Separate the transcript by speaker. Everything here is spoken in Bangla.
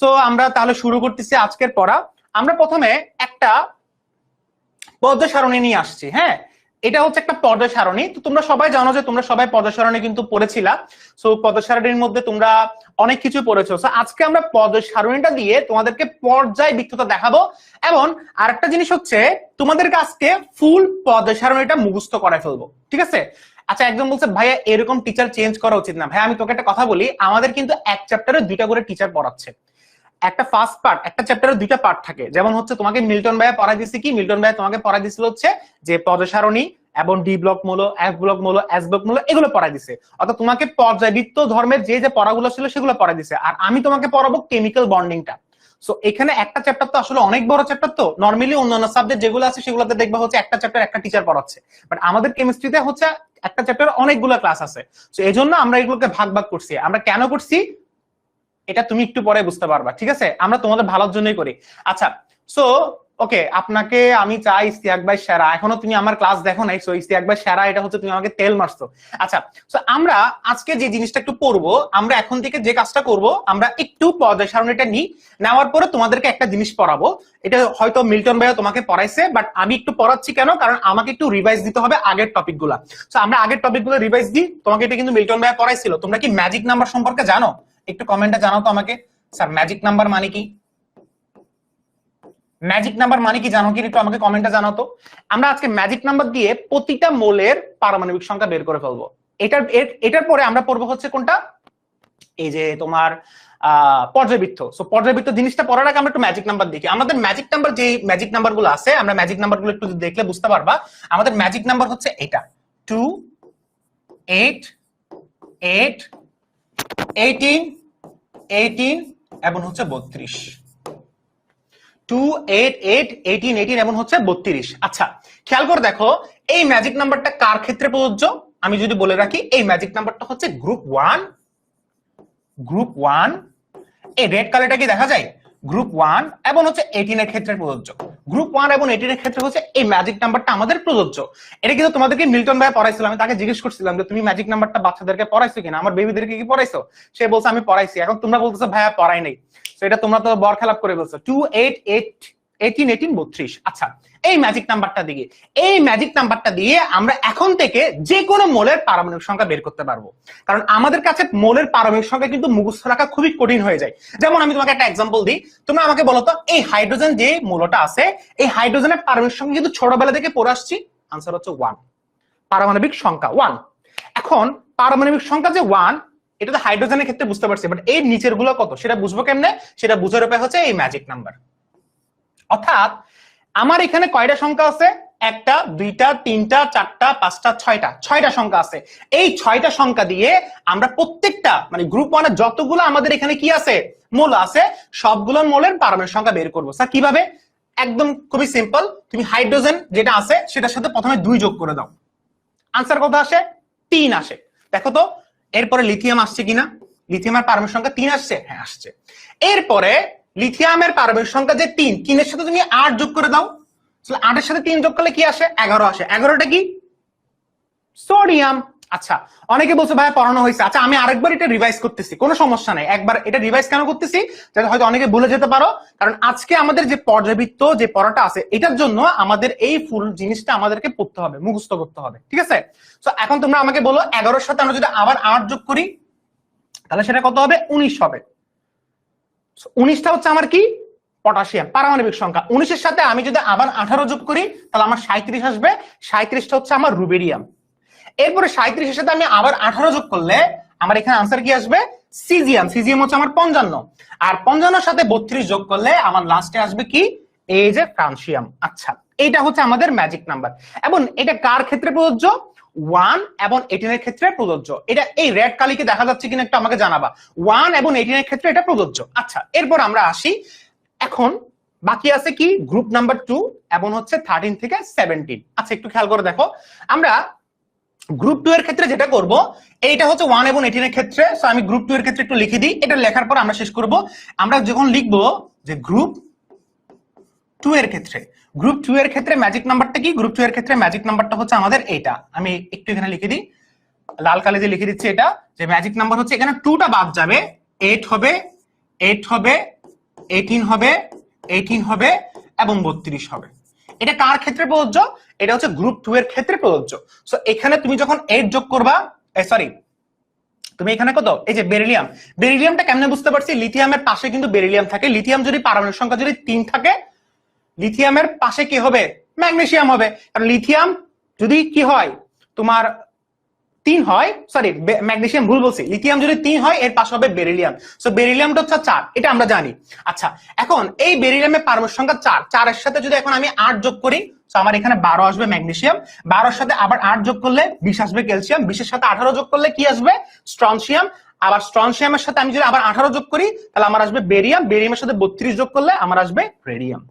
Speaker 1: সো আমরা তাহলে শুরু করতেছি আজকের পড়া। আমরা প্রথমে একটা পদ্ম সারণী নিয়ে আসছি হ্যাঁ? এটা হচ্ছে একটা পর্দা সারণী। তো তোমরা সবাই জানো যে তোমরা সবাই পর্দা সারণী কিন্তু পড়েছিলা। সো পর্দা সারণীর মধ্যে তোমরা অনেক কিছু পড়েছো। সো আজকে আমরা পর্দা সারণীটা দিয়ে তোমাদেরকে পর্যায় বিক্ষতা দেখাবো এবং আরেকটা জিনিস হচ্ছে, তোমাদেরকে আজকে ফুল পর্দা সারণীটা মুখস্থ করায় ফেলব। ঠিক আছে? আচ্ছা একদম বলছে, ভাইয়া, এরকম টিচার চেঞ্জ করা উচিত না। ভাই আমি তোকে একটা কথা বলি। আমাদের কিন্তু এক চ্যাপ্টারে দুইটা করে টিচার পড়াচ্ছে। একটা ফার্স্ট পার্ট একটা চ্যাপ্টারে দুইটা পার্ট থাকে। যেমন হচ্ছে তোমাকে মিল্টন ভাইয়া পড়াই দিচ্ছে কি? মিল্টন ভাইয়া তোমাকে পড়াই দিছিল হচ্ছে যে পদসারণী এবং ডি ব্লক মূল, এফ ব্লক মূল, এস ব্লক মূল এগুলো পড়াই দিছে। অর্থাৎ তোমাকে পর্যায়বৃত্ত ধর্মের যে যে পড়াগুলো ছিল সেগুলো পড়াই দিছে। আর আমি তোমাকে পড়াবো কেমিক্যাল বন্ডিংটা সো এখানে একটা চ্যাপ্টার তো আসলে অনেক বড় চ্যাপ্টার তো। নর্মালি অন্যান্য সাবজেক্ট যেগুলো আছে সেগুলোতে দেখবা হচ্ছে একটা চ্যাপ্টার একটা টিচার পড়াচ্ছে। বাট আমাদের কেমিস্ট্রিতে হচ্ছে একটা চ্যাপ্টার অনেকগুলো ক্লাস আছে। সো এই জন্য আমরা এগুলোকে ভাগ ভাগ করছি। আমরা কেন করছি? এটা তুমি একটু পরে বুঝতে পারবা, ঠিক আছে? আমরা তোমাদের ভালোর জন্যই করি। আচ্ছা সো ওকে আপনাকে আমি চাই ইস্তিয়াক ভাই সেরা। এখনও তুমি আমার ক্লাস দেখো নাই সো ইস্তিয়াক ভাই সেরা, এটা হচ্ছে তুমি আমাকে তেল মারছো। আচ্ছা সো আমরা আজকে যে জিনিসটা একটু পড়ব আমরা এখন থেকে যে কাজটা করব, আমরা একটু পর্যায় সারণীটা নিই। নেওয়ার পরে তোমাদেরকে একটা জিনিস পড়াবো। এটা হয়তো মিল্টন ভাইও তোমাকে পড়াইছে বাট আমি একটু পড়াচ্ছি কেন? কারণ আমাকে একটু রিভাইজ দিতে হবে আগের টপিকগুলা। সো আমরা আগের টপিকগুলো রিভাইজ দিই। তোমাকে এটা কিন্তু মিল্টন ভাইয়া পড়াইছিল। তোমরা কি ম্যাজিক নাম্বার সম্পর্কে জানো? একটু কমেন্টে জানাও তো আমাকে। স্যার ম্যাজিক নাম্বার মানে কি? ম্যাজিক নাম্বার মানে কি জানো কি? একটু আমাকে কমেন্টে জানাও তো। আমরা আজকে ম্যাজিক নাম্বার দিয়ে প্রতিটা মোলের পারমাণবিক সংখ্যা বের করে ফেলব। এটার এটার পরে আমরা পড়ব হচ্ছে কোনটা? এই যে তোমার পর্যায়বৃত্ত। সো পর্যায়বৃত্ত জিনিসটা পড়ার আগে আমরা একটু ম্যাজিক নাম্বার দেখি। আমাদের ম্যাজিক নাম্বার যে ম্যাজিক নাম্বারগুলো আছে, আমরা ম্যাজিক নাম্বারগুলো একটু দেখলে বুঝতে পারবা। আমাদের ম্যাজিক নাম্বার হচ্ছে এটা। Two eight eight eighteen eighteen এবং হচ্ছে বত্রিশ। Two eight eight eighteen eighteen এবং হচ্ছে বত্রিশ। আচ্ছা খেয়াল করে দেখো, এই ম্যাজিক নাম্বারটা কার ক্ষেত্রে প্রযোজ্য? আমি যদি বলে রাখি, এই ম্যাজিক নাম্বারটা হচ্ছে গ্রুপ ওয়ান গ্রুপ ওয়ান এই রেড কালারটা কি দেখা যায়? গ্রুপ ওয়ান এবং হচ্ছে এইটিনের ক্ষেত্রে প্রযোজ্য। গ্রুপ ওয়ান এবং এইটিনের ক্ষেত্রে হচ্ছে এই ম্যাজিক নাম্বারটা আমাদের প্রযোজ্য। এটা কিন্তু তোমাদেরকে মিল্টন ভাই পড়াইছিল, আমি তাকে জিজ্ঞেস করছিলাম যে, তুমি ম্যাজিক নাম্বারটা বাচ্চাদেরকে পড়াইছো কিনা? আমার বেবিদেরকে কি পড়াইছো? সে বলছে, আমি পড়াইছি। এখন তোমরা বলতেছো, ভাইয়া, পড়াই নাই। তো এটা তোমরা তো বর খেলাপ করে বলছো। Two eight eight eighteen eighteen বত্রিশ। আচ্ছা এই ম্যাজিক নাম্বারটা দিয়ে, এই ম্যাজিক নাম্বারটা দিয়ে আমরা এখন থেকে যে কোনো মোলের পারমাণবিক সংখ্যা বের করতে পারব। কারণ আমাদের কাছে মোলের পারমাণবিক সংখ্যা কিন্তু মুখস্থ রাখা খুবই কঠিন হয়ে যায়। যেমন আমি তোমাকে একটা এক্সাম্পল দিই, তোমরা আমাকে বলো তো, এই হাইড্রোজেন যে মূলটা আছে, এই হাইড্রোজেনের পারমাণবিক সংখ্যা কিন্তু ছোটবেলা থেকে পড়ে আসছি? আনসার হচ্ছে ওয়ান পারমাণবিক সংখ্যা ওয়ান এখন পারমাণবিক সংখ্যা যে ওয়ান এটা তো হাইড্রোজেনের ক্ষেত্রে বুঝতে পারছি বাট এই নিচেরগুলো কত? সেটা বুঝব কেমনে? সেটা বুঝার উপায় হচ্ছে এই ম্যাজিক নাম্বার অর্থাৎ আমার এখানে কয়টা সংখ্যা আছে? একটা, দুইটা, তিনটা, চারটা, পাঁচটা, ছয়টা। ছয়টা সংখ্যা আছে। এই ছয়টা সংখ্যা দিয়ে আমরা প্রত্যেকটা মানে গ্রুপ ওয়ানের যতগুলো আমাদের এখানে কি আছে? মূল আছে। সবগুলো মূলের পারমাণবিক সংখ্যা বের করব। স্যার, কীভাবে? একদম খুবই সিম্পল তুমি হাইড্রোজেন যেটা আছে, সেটার সাথে প্রথমে দুই যোগ করে দাও। আনসার কত আসে? তিন আসে। দেখো তো, এরপরে লিথিয়াম আসছে কিনা? লিথিয়ামের পারমাণবিক সংখ্যা তিন আসছে? হ্যাঁ আসছে। এরপরে লিথিয়ামের পারমাণবিক সংখ্যা যে তিন, তিনের সাথে তুমি আট যোগ করে দাও, তাহলে আটের সাথে তিন যোগ করলে কি আসে? এগারো আসে। এগারোটা কি? সোডিয়াম। আচ্ছা অনেকে বলছে ভাই পড়ানো হয়েছে। আচ্ছা আমি আরেকবার এটা রিভাইজ করতেছি, কোনো সমস্যা নাই। একবার এটা রিভাইজ কেন করতেছি? যাতে হয়তো অনেকে ভুলে যেতে পারো। কারণ আজকে আমাদের যে পর্যাবৃত্ত যে পড়াটা আছে, এটার জন্য আমাদের এই ফুল জিনিসটা আমাদেরকে পড়তে হবে, মুখস্থ করতে হবে, ঠিক আছে? তো এখন তোমরা আমাকে বলো, এগারোর সাথে আমরা যদি আবার আট যোগ করি, তাহলে সেটা কত হবে? উনিশ হবে। উনিশটা হচ্ছে আমার কি? পটাশিয়াম, পারমাণবিক সংখ্যা। উনিশের সাথে আমি যদি আবার আঠারো যোগ করি, তাহলে আমার সাঁত্রিশ আসবে। সাঁত্রিশটা হচ্ছে আমার রুবেরিয়াম। এরপরে সাঁত্রিশের সাথে আমি আবার আঠারো যোগ করলে, আমার এখানে আনসার কি আসবে? সিজিয়াম সিজিয়াম হচ্ছে আমার পঞ্চান্ন। আর পঞ্চান্নর সাথে বত্রিশ যোগ করলে, আমার লাস্টে আসবে কি? এই যে ফ্রান্সিয়াম। আচ্ছা। এইটা হচ্ছে আমাদের ম্যাজিক নাম্বার এবং এটা কার ক্ষেত্রে প্রযোজ্য? ওয়ান এবং এইটিনের ক্ষেত্রে প্রযোজ্য। এটা এই রেড কালিকে দেখা যাচ্ছে কিনা একটু আমাকে জানাবা। ওয়ান এবং এইটিনের ক্ষেত্রে এটা প্রযোজ্য। আচ্ছা এরপর আমরা আসি। এখন বাকি আছে কি? গ্রুপ নাম্বার টু এবং হচ্ছে থার্টিন থেকে সেভেন্টিন আচ্ছা একটু খেয়াল করে দেখো। আমরা গ্রুপ টু এর ক্ষেত্রে যেটা করব এইটা হচ্ছে ওয়ান এবং এইটিন এর ক্ষেত্রে। So, আমি গ্রুপ টু এর ক্ষেত্রে একটু লিখে দিই। এটা লেখার পর আমরা শেষ করব। আমরা যখন লিখব যে গ্রুপ টু এর ক্ষেত্রে গ্রুপ টু এর ক্ষেত্রে ম্যাজিক নাম্বারটা কি? গ্রুপ টু এর ক্ষেত্রে ম্যাজিক নাম্বারটা হচ্ছে আমাদের এটা আমি একটু এখানে লিখে দিই। লাল কালি দিয়ে লিখে দিচ্ছি এটা, যে ম্যাজিক নাম্বার হচ্ছে এখানে টুটা বাদ যাবে। এইট হবে এইট হবে এইটিন হবে এইটিন হবে এবং বত্রিশ হবে। এটা কার ক্ষেত্রে প্রযোজ্য? এটা হচ্ছে গ্রুপ টু এর ক্ষেত্রে প্রযোজ্য। সো এখানে তুমি যখন এইট যোগ করবা সরি তুমি এখানে কত? এই যে বেরিলিয়াম বেরিলিয়ামটা কেমনে বুঝতে পারছি? লিথিয়ামের পাশে কিন্তু বেরিলিয়াম থাকে। লিথিয়াম যদি পারমাণবিক সংখ্যা যদি তিন থাকে লিথিয়ামের পাশে কি হবে? ম্যাগনেসিয়াম হবে। কারণ লিথিয়াম যদি কি হয়? তোমার তিন হয় সরি ম্যাগনেসিয়াম ভুল বলছি। লিথিয়াম যদি তিন হয়, এর পাশে হবে বেরিলিয়াম। সো বেরিলিয়ামটা হচ্ছে চার, এটা আমরা জানি। আচ্ছা এখন এই বেরিলিয়ামের পারমাণবিক সংখ্যা চার। চারের সাথে যদি এখন আমি আট যোগ করি তো আমার এখানে বারো আসবে ম্যাগনেসিয়াম। বারোর সাথে আবার আট যোগ করলে বিশ আসবে ক্যালসিয়াম। বিশের সাথে আঠারো যোগ করলে কি আসবে? স্ট্রনসিয়াম। আবার স্ট্রনসিয়ামের সাথে আমি যদি আবার আঠারো যোগ করি, তাহলে আমার আসবে বেরিয়াম। বেরিয়ামের সাথে বত্রিশ যোগ করলে আমার আসবে রেডিয়াম।